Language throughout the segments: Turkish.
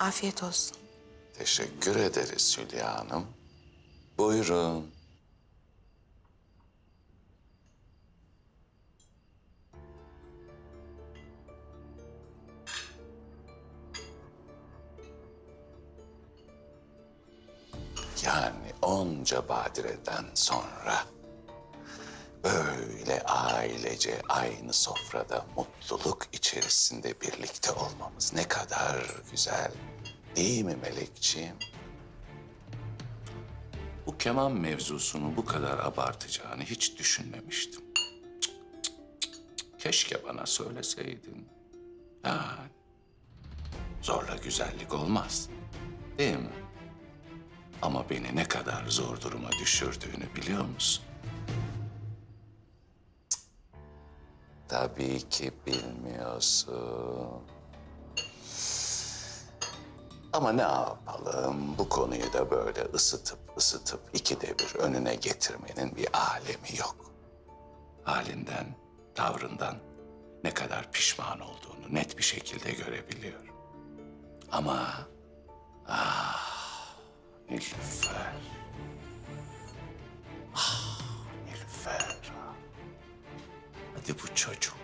Afiyet olsun. Teşekkür ederiz Hülya Hanım. Buyurun. Yani onca badireden sonra böyle ailece aynı sofrada mutluluk içerisinde birlikte olmamız ne kadar güzel. Değil mi Melekciğim? Bu keman mevzusunu bu kadar abartacağını hiç düşünmemiştim. Keşke bana söyleseydin. Ya, zorla güzellik olmaz. Değil mi? Ama beni ne kadar zor duruma düşürdüğünü biliyor musun? Tabii ki bilmiyorsun. Ama ne yapalım? Bu konuyu da böyle ısıtıp ısıtıp ikide bir önüne getirmenin bir alemi yok. Halinden, tavrından ne kadar pişman olduğunu net bir şekilde görebiliyorum. Ama ah Nilüfer. Hadi bu çocuk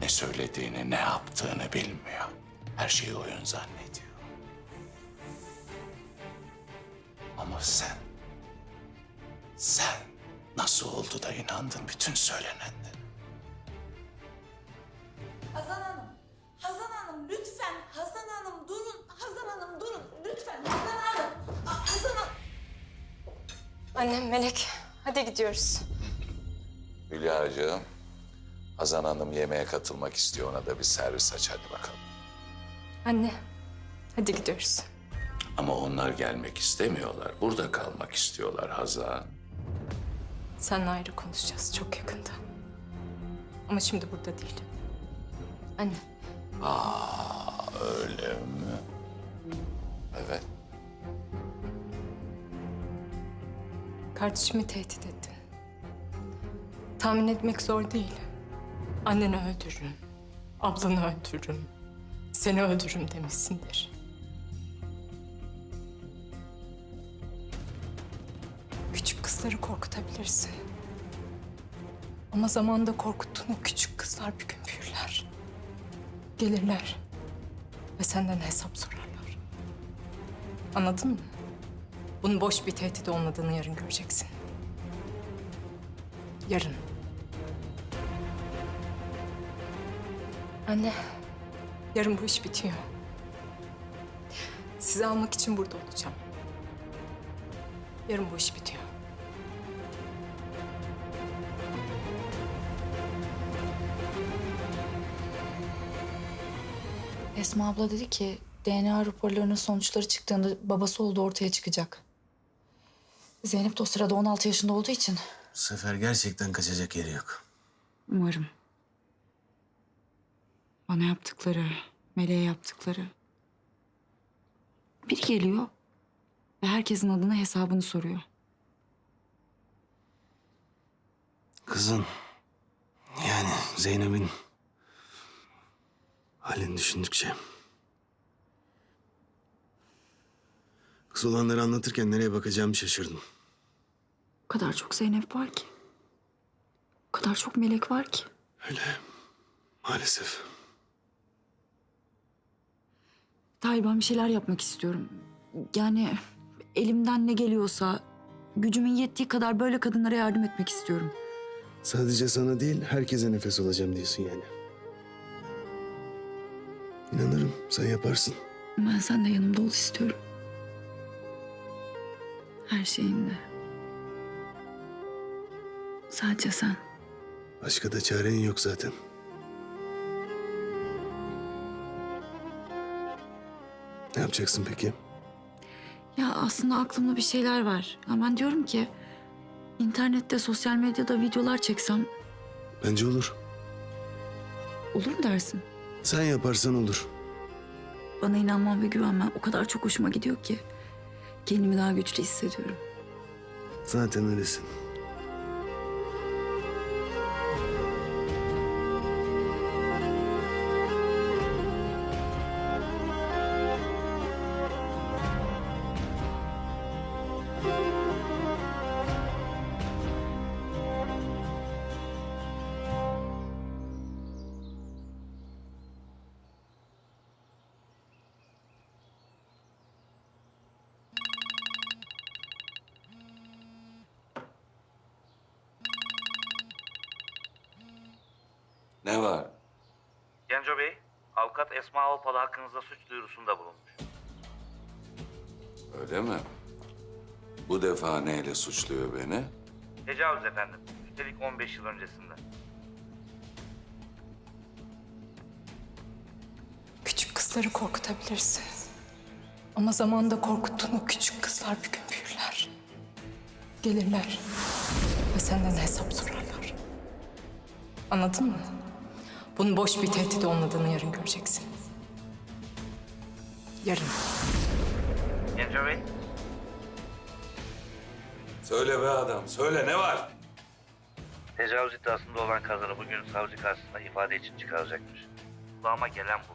ne söylediğini ne yaptığını bilmiyor. Her şeyi oyun zannediyor. Ama sen, sen nasıl oldu da inandın bütün söylenenlere? Hazan Hanım, Hazan Hanım lütfen. Hazan Hanım durun. Hazan Hanım durun. Lütfen Hazan Hanım. Hazan Hanım. Annem Melek. Hadi gidiyoruz. Hülya'cığım, Hazan Hanım yemeğe katılmak istiyor. Ona da bir servis aç hadi bakalım. Anne. Hadi gidiyoruz. Ama onlar gelmek istemiyorlar. Burada kalmak istiyorlar Hazan. Seninle ayrı konuşacağız çok yakında. Ama şimdi burada değil. Anne. Aa, öyle mi? Evet. Kardeşimi tehdit ettin. Tahmin etmek zor değil. Anneni öldürürüm. Ablanı öldürürüm. Seni öldürürüm demişsindir. Küçük kızları korkutabilirsin. Ama zamanda korkuttuğun o küçük kızlar bir gün büyürler. Gelirler ve senden hesap sorarlar. Anladın mı? Bunun boş bir tehdit olmadığını yarın göreceksin. Yarın. Anne, yarın bu iş bitiyor. Sizi almak için burada olacağım. Yarın bu iş bitiyor. Esma abla dedi ki DNA raporlarının sonuçları çıktığında babası olduğu ortaya çıkacak. Zeynep de o sırada 16 yaşında olduğu için. Bu sefer gerçekten kaçacak yeri yok. Umarım. Bana yaptıkları, Meleğe yaptıkları. Biri geliyor ve herkesin adına hesabını soruyor. Kızın yani Zeynep'in halini düşündükçe. Kız olanları anlatırken nereye bakacağımı şaşırdım. O kadar çok Zeynep var ki. O kadar çok melek var ki. Öyle maalesef. Tahir ben bir şeyler yapmak istiyorum. Yani elimden ne geliyorsa gücümün yettiği kadar böyle kadınlara yardım etmek istiyorum. Sadece sana değil herkese nefes olacağım diyorsun yani. İnanırım sen yaparsın. Ben sen de yanımda ol istiyorum. Her şeyinde. Sadece sen. Başka da çaren yok zaten. Ne yapacaksın peki? Ya aslında aklımda bir şeyler var. Ya ben diyorum ki internette, sosyal medyada videolar çeksem Bence olur. olur mu dersin? Sen yaparsan olur. Bana inanman ve güvenmen o kadar çok hoşuma gidiyor ki kendimi daha güçlü hissediyorum. Zaten öylesin. Ne var? Genco Bey, avukat Esma Alpalı hakkınızda suç duyurusunda bulunmuş. Öyle mi? Bu defa neyle suçluyor beni? Tecavüz efendim. Üstelik 15 yıl öncesinde. Küçük kızları korkutabilirsin. Ama zamanda korkuttuğun o küçük kızlar bir gün büyürler. Gelirler ve senden hesap sorarlar. Anladın mı? Bunun boş bir tehdit olmadığını yarın göreceksin. Yarın. Genco Bey, Söyle be adam, söyle ne var? tecavüz iddiasında olan kadını bugün savcı karşısında ifade için çıkaracakmış. Kulağıma gelen bu.